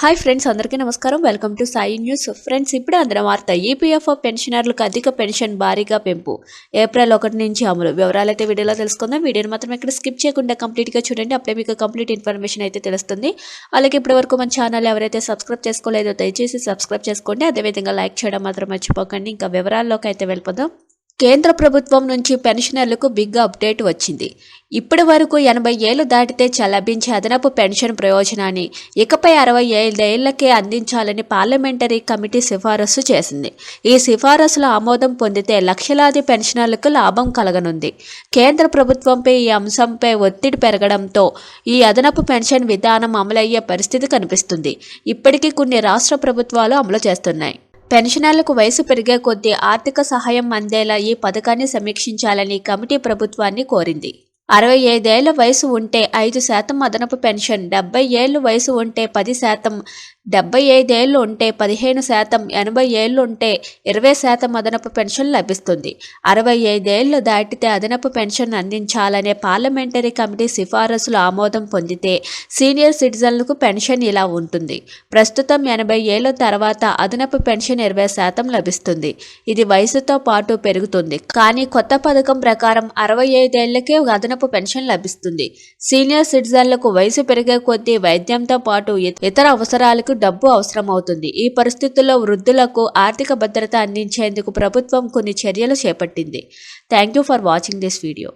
Hi friends అందరికీ నమస్కారం. Welcome to Sai news friends ఇప్పుడే అందరం వార్త ఈపీఎఫ్ఓ పెన్షనర్లకు అధిక పెన్షన్ భారీగా పెంపు. ఏప్రిల్ ఒకటి నుంచి అమలు. వివరాలు అయితే వీడియోలో తెలుసుకుందాం. వీడియోని మాత్రం ఇక్కడ స్కిప్ చేయకుండా కంప్లీట్గా చూడండి. అప్పుడే మీకు కంప్లీట్ ఇన్ఫర్మేషన్ అయితే తెలుస్తుంది. అలాగే ఇప్పటి వరకు మన ఛానల్ ఎవరైతే సబ్స్క్రైబ్ చేసుకోలేదో దయచేసి సబ్స్క్రైబ్ చేసుకోండి. అదేవిధంగా లైక్ చేయడం మాత్రం మర్చిపోకండి. ఇంకా వివరాల్లోకి అయితే వెళ్ళిపోదాం. కేంద్ర ప్రభుత్వం నుంచి పెన్షనర్లకు బిగ్ అప్డేట్ వచ్చింది. ఇప్పటి వరకు ఎనభై ఏళ్ళు దాటితే లభించే అదనపు పెన్షన్ ప్రయోజనాన్ని ఇకపై అరవై ఐదేళ్ళకే అందించాలని పార్లమెంటరీ కమిటీ సిఫారసు చేసింది. ఈ సిఫారసుల ఆమోదం పొందితే లక్షలాది పెన్షనర్లకు లాభం కలగనుంది. కేంద్ర ప్రభుత్వంపై ఈ అంశంపై ఒత్తిడి పెరగడంతో ఈ అదనపు పెన్షన్ విధానం అమలయ్యే పరిస్థితి కనిపిస్తుంది. ఇప్పటికీ కొన్ని రాష్ట్ర ప్రభుత్వాలు అమలు చేస్తున్నాయి. పెన్షనర్లకు వయసు పెరిగే కొద్దీ ఆర్థిక సహాయం అందేలా ఈ పథకాన్ని సమీక్షించాలని కమిటీ ప్రభుత్వాన్ని కోరింది. అరవై ఐదేళ్ళ వయసు ఉంటే ఐదు శాతం అదనపు పెన్షన్ డెబ్బై ఏళ్ళు వయసు ఉంటే పది శాతం డెబ్బై ఐదేళ్ళు ఉంటే పదిహేను శాతం ఎనభై ఏళ్ళు ఉంటే ఇరవై శాతం అదనపు పెన్షన్ లభిస్తుంది. అరవై ఐదేళ్ళు దాటితే అదనపు పెన్షన్ అందించాలనే పార్లమెంటరీ కమిటీ సిఫారసులు ఆమోదం పొందితే సీనియర్ సిటిజన్లకు పెన్షన్ ఇలా ఉంటుంది. ప్రస్తుతం ఎనభై ఏళ్ళ తర్వాత అదనపు పెన్షన్ ఇరవై శాతం లభిస్తుంది. ఇది వయసుతో పాటు పెరుగుతుంది. కానీ కొత్త పథకం ప్రకారం అరవై ఐదేళ్ళకే అదనపు పెన్షన్ లభిస్తుంది. సీనియర్ సిటిజన్లకు వయసు పెరిగే కొద్దీ వైద్యంతో పాటు ఇతర అవసరాలకు డబ్బు అవసరమవుతుంది. ఈ పరిస్థితుల్లో వృద్ధులకు ఆర్థిక భద్రత అందించేందుకు ప్రభుత్వం కొన్ని చర్యలు చేపట్టింది. Thank you for watching this video.